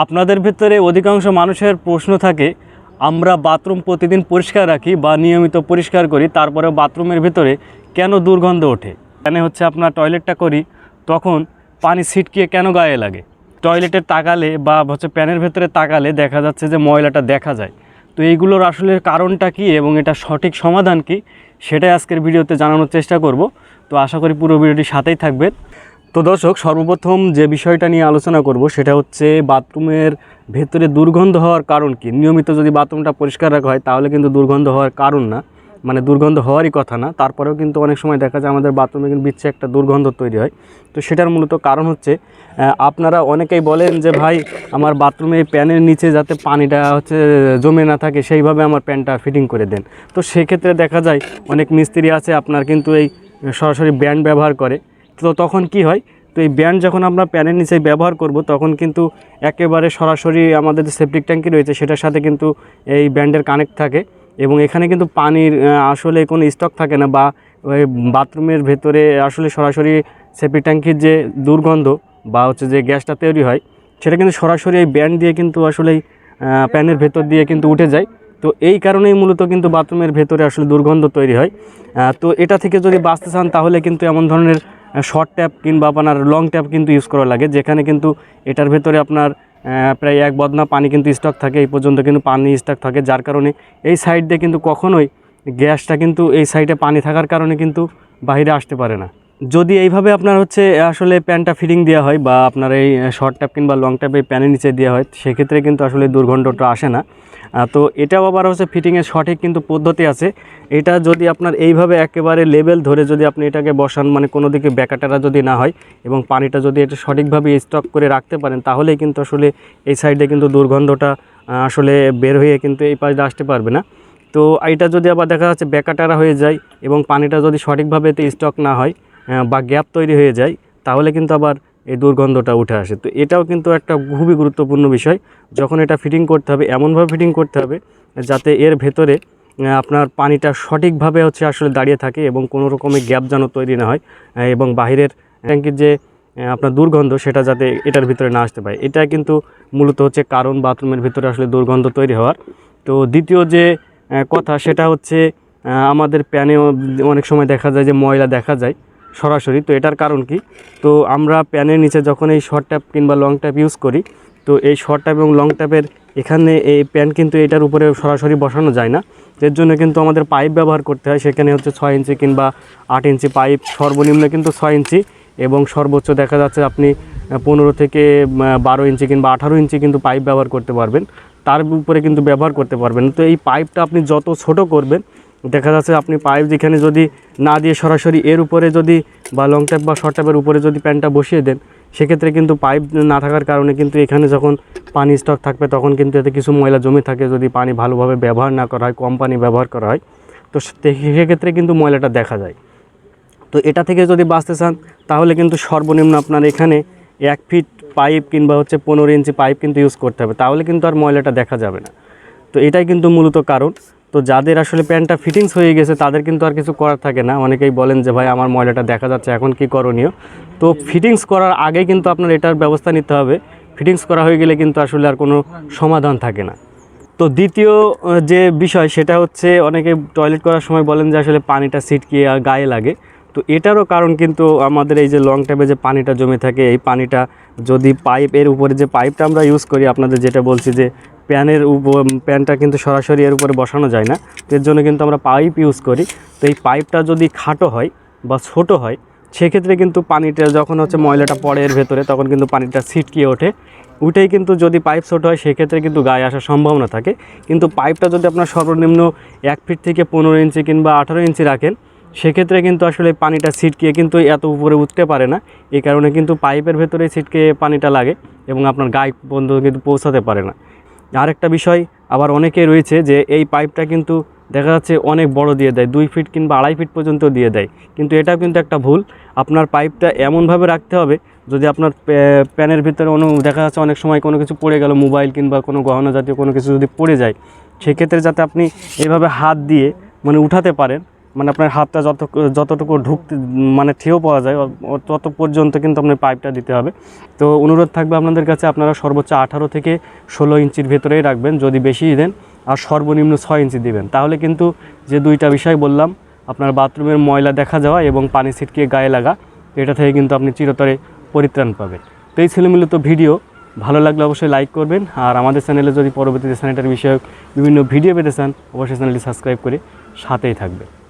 আপনাদের ভেতরে অধিকাংশ মানুষের প্রশ্ন থাকে, আমরা বাথরুম প্রতিদিন পরিষ্কার রাখি বা নিয়মিত পরিষ্কার করি তারপরে বাথরুমের ভেতরে কেন দুর্গন্ধ ওঠে? কেন হচ্ছে আপনার টয়লেটটা করি, তখন পানি ছিটকিয়ে কেন গায়ে লাগে? টয়লেটে তাকালে বা হচ্ছে প্যানের ভেতরে তাকালে দেখা যাচ্ছে যে ময়লাটা দেখা যায়। তো এইগুলোর আসলে কারণটা কি এবং এটা সঠিক সমাধান কি, সেটাই আজকের ভিডিওতে জানানোর চেষ্টা করব। তো আশা করি পুরো ভিডিওটি সাথেই থাকবেন। তো দর্শক, সর্বপ্রথম যে বিষয়টা নিয়ে আলোচনা করব সেটা হচ্ছে বাথরুমের ভেতরে দুর্গন্ধ হওয়ার কারণ কি? নিয়মিত যদি বাথরুমটা পরিষ্কার রাখা হয় তাহলে কিন্তু দুর্গন্ধ হওয়ার কারণ না। মানে দুর্গন্ধ হওয়ারই কথা না। তারপরেও কিন্তু অনেক সময় দেখা যায় আমাদের বাথরুমে কিন্তু বিচ্ছে একটা দুর্গন্ধ তৈরি হয়। তো সেটার মূলত কারণ হচ্ছে আপনারা অনেকেই বলেন যে, ভাই, আমার বাথরুমে প্যানের নিচে যাতে পানিটা হচ্ছে জমে না থাকে, সেইভাবে আমার প্যানটা ফিটিং করে দেন। তো সেক্ষেত্রে দেখা যায়, অনেক মিস্ত্রি আছে আপনার কিন্তু এই সরাসরি ব্যান্ড ব্যবহার করে। তো তখন কি হয়? তো এই ব্যান্ড যখন আমরা প্যানের নিচে ব্যবহার করব, তখন কিন্তু একেবারে সরাসরি আমাদের যে সেপটিক ট্যাঙ্কি রয়েছে, সেটার সাথে কিন্তু এই ব্যান্ডের কানেক্ট থাকে এবং এখানে কিন্তু পানির আসলে কোনো স্টক থাকে না বা ওই বাথরুমের ভেতরে আসলে সরাসরি সেপটিক ট্যাঙ্কির যে দুর্গন্ধ বা হচ্ছে যে গ্যাসটা তৈরি হয়, সেটা কিন্তু সরাসরি এই ব্যান্ড দিয়ে কিন্তু আসলে প্যানের ভেতর দিয়ে কিন্তু উঠে যায়। তো এই কারণেই মূলত কিন্তু বাথরুমের ভেতরে আসলে দুর্গন্ধ তৈরি হয়। তো এটা থেকে যদি বাঁচতে চান, তাহলে কিন্তু এমন ধরনের শর্ট ট্যাপ কিংবা আপনার লং ট্যাপ কিন্তু ইউজ করা লাগে, যেখানে কিন্তু এটার ভেতরে আপনার প্রায় এক বদনা পানি কিন্তু স্টক থাকে, এই পর্যন্ত কিন্তু পানি স্টক থাকে, যার কারণে এই সাইড দিয়ে কিন্তু কখনোই গ্যাসটা কিন্তু এই সাইডে পানি থাকার কারণে কিন্তু বাইরে আসতে পারে না। যদি এইভাবে আপনার হচ্ছে আসলে প্যানটা ফিটিং দেওয়া হয় বা আপনার এই শর্ট ট্যাপ কিংবা লং ট্যাপ এই প্যানের নিচে দেওয়া হয়, সেক্ষেত্রে কিন্তু আসলে দুর্গন্ধটা আসে না। তো এটাও আবার হচ্ছে ফিটিংয়ের সঠিক কিন্তু পদ্ধতি আছে। এটা যদি আপনার এইভাবে একেবারে লেভেল ধরে যদি আপনি এটাকে বসান মানে কোনো দিকে ব্যাকাটারা যদি না হয় এবং পানিটা যদি এটা সঠিকভাবে স্টক করে রাখতে পারেন, তাহলেই কিন্তু আসলে এই সাইডে কিন্তু দুর্গন্ধটা আসলে বের হয়ে কিন্তু এই পাশে আসতে পারবে না। তো এটা যদি আবার দেখা যাচ্ছে ব্যাকাটারা হয়ে যায় এবং পানিটা যদি সঠিকভাবে এতে স্টক না হয় বা গ্যাপ তৈরি হয়ে যায়, তাহলে কিন্তু আবার এই দুর্গন্ধটা উঠে আসে। তো এটাও কিন্তু একটা খুবই গুরুত্বপূর্ণ বিষয়, যখন এটা ফিটিং করতে হবে, এমনভাবে ফিটিং করতে হবে যাতে এর ভেতরে আপনার পানিটা সঠিকভাবে হচ্ছে আসলে দাঁড়িয়ে থাকে এবং কোনো রকমের গ্যাপ যেন তৈরি না হয় এবং বাহিরের ট্যাঙ্কির যে আপনার দুর্গন্ধ, সেটা যাতে এটার ভিতরে না আসতে পারে। এটা কিন্তু মূলত হচ্ছে কারণ বাথরুমের ভিতরে আসলে দুর্গন্ধ তৈরি হওয়ার। তো দ্বিতীয় যে কথা, সেটা হচ্ছে আমাদের প্যানেও অনেক সময় দেখা যায় যে ময়লা দেখা যায়। সরাসরি, তো এটার কারণ কি? তো আমরা প্যানের নিচে যখন এই শর্ট ট্যাপ কিংবা লং ট্যাপ ইউজ করি, তো এই শর্ট ট্যাপ এবং লং ট্যাপের এখানে এই প্যান কিন্তু এটার উপরে সরাসরি বসানো যায় না। এর জন্য কিন্তু আমাদের পাইপ ব্যবহার করতে হয়, সেখানে হচ্ছে ছয় ইঞ্চি কিংবা আট ইঞ্চি পাইপ, সর্বনিম্ন কিন্তু ছয় ইঞ্চি এবং সর্বোচ্চ দেখা যাচ্ছে আপনি পনেরো থেকে বারো ইঞ্চি কিংবা আঠারো ইঞ্চি কিন্তু পাইপ ব্যবহার করতে পারবেন। তার উপরে কিন্তু ব্যবহার করতে পারবেন তো এই পাইপটা আপনি যত ছোট করবেন দেখা যাচ্ছে আপনি পাইপ যেখানে যদি না দিয়ে সরাসরি এর উপরে যদি বা লং ট্যাপ বা শর্ট ট্যাপের উপরে যদি প্যানটা বসিয়ে দেন, সেক্ষেত্রে কিন্তু পাইপ না থাকার কারণে কিন্তু এখানে যখন পানি স্টক থাকবে, তখন কিন্তু এতে কিছু ময়লা জমে থাকে যদি পানি ভালোভাবে ব্যবহার না করা হয়, কম পানি ব্যবহার করা হয়। তো সেক্ষেত্রে কিন্তু ময়লাটা দেখা যায়। তো এটা থেকে যদি বাঁচতে চান, তাহলে কিন্তু সর্বনিম্ন আপনার এখানে এক ফিট পাইপ কিংবা হচ্ছে পনেরো ইঞ্চি পাইপ কিন্তু ইউজ করতে হবে। তাহলে কিন্তু আর ময়লাটা দেখা যাবে না। তো এটাই কিন্তু মূলত কারণ। তো যাদের আসলে প্যান্টটা ফিটিংস হয়ে গেছে, তাদের কিন্তু আর কিছু করার থাকে না। অনেকেই বলেন যে, ভাই, আমার ময়লাটা দেখা যাচ্ছে, এখন কি করণীয়? তো ফিটিংস করার আগে কিন্তু আপনার এটার ব্যবস্থা নিতে হবে। ফিটিংস করা হয়ে গেলে কিন্তু আসলে আর কোনো সমাধান থাকে না। তো দ্বিতীয় যে বিষয়, সেটা হচ্ছে অনেকে টয়লেট করার সময় বলেন যে, আসলে পানিটা ছিটকিয়ে গায়ে লাগে। তো এটারও কারণ কিন্তু আমাদের এই যে লং টাইপে যে পানিটা জমে থাকে, এই পানিটা যদি পাইপের উপরে যে পাইপটা আমরা ইউজ করি, আপনাদের যেটা বলছি যে প্যানের প্যানটা কিন্তু সরাসরি এর উপরে বসানো যায় না। এর জন্য কিন্তু আমরা পাইপ ইউজ করি। তো এই পাইপটা যদি খাটো হয় বা ছোট হয়, সেক্ষেত্রে কিন্তু পানিটা যখন হচ্ছে ময়লাটা পড়ে এর ভেতরে, তখন কিন্তু পানিটা ছিটকিয়ে ওঠে। উঠেই কিন্তু যদি পাইপ ছোট হয়, সেক্ষেত্রে কিন্তু গায়ে আসার সম্ভাবনা থাকে। কিন্তু পাইপটা যদি আপনার সর্বনিম্ন এক ফিট থেকে পনেরো ইঞ্চি কিংবা আঠারো ইঞ্চি রাখেন, সেক্ষেত্রে কিন্তু আসলে পানিটা ছিটকিয়ে কিন্তু এত উপরে উঠতে পারে না। এই কারণে কিন্তু পাইপের ভেতরে ছিটকে পানিটা লাগে এবং আপনার গায়ে পর্যন্ত কিন্তু পৌঁছাতে পারে না। আরেকটা বিষয়, আবার অনেকে রয়েছে যে এই পাইপটা কিন্তু দেখা যাচ্ছে অনেক বড় দিয়ে দেয়, দুই ফিট কিংবা আড়াই ফিট পর্যন্ত দিয়ে দেয়। কিন্তু এটাও কিন্তু একটা ভুল, আপনার পাইপটা এমনভাবে রাখতে হবে, যদি আপনার প্যা- প্যানের ভিতরে অনু দেখা যাচ্ছে অনেক সময় কোনো কিছু পড়ে গেল, মোবাইল কিংবা কোনো গহনা জাতীয় কোনো কিছু যদি পড়ে যায়, সেক্ষেত্রে যাতে আপনি এভাবে হাত দিয়ে মানে উঠাতে পারেন মানে আপনার হাতটা যত যতটুকু ঢুকতে মানে ঠিও পাওয়া যায় তত পর্যন্ত কিন্তু আপনার পাইপটা দিতে হবে। তো অনুরোধ থাকবে আপনাদের কাছে, আপনারা সর্বোচ্চ আঠারো থেকে ষোলো ইঞ্চির ভেতরেই রাখবেন, যদি বেশি দেন, আর সর্বনিম্ন ছয় ইঞ্চি দিবেন। তাহলে কিন্তু যে দুইটা বিষয় বললাম, আপনার বাথরুমের ময়লা দেখা যাওয়া এবং পানি ছিটকিয়ে গায়ে লাগা, এটা থেকে কিন্তু আপনি চিরতরে পরিত্রাণ পাবেন। তো এই ছিল মূলত ভিডিও। ভালো লাগলে অবশ্যই লাইক করবেন, আর আমাদের চ্যানেলে যদি পরবর্তীতে স্যানিটারি বিষয়ক বিভিন্ন ভিডিও পেতে চান, অবশ্যই চ্যানেলটি সাবস্ক্রাইব করে সাথেই থাকবেন।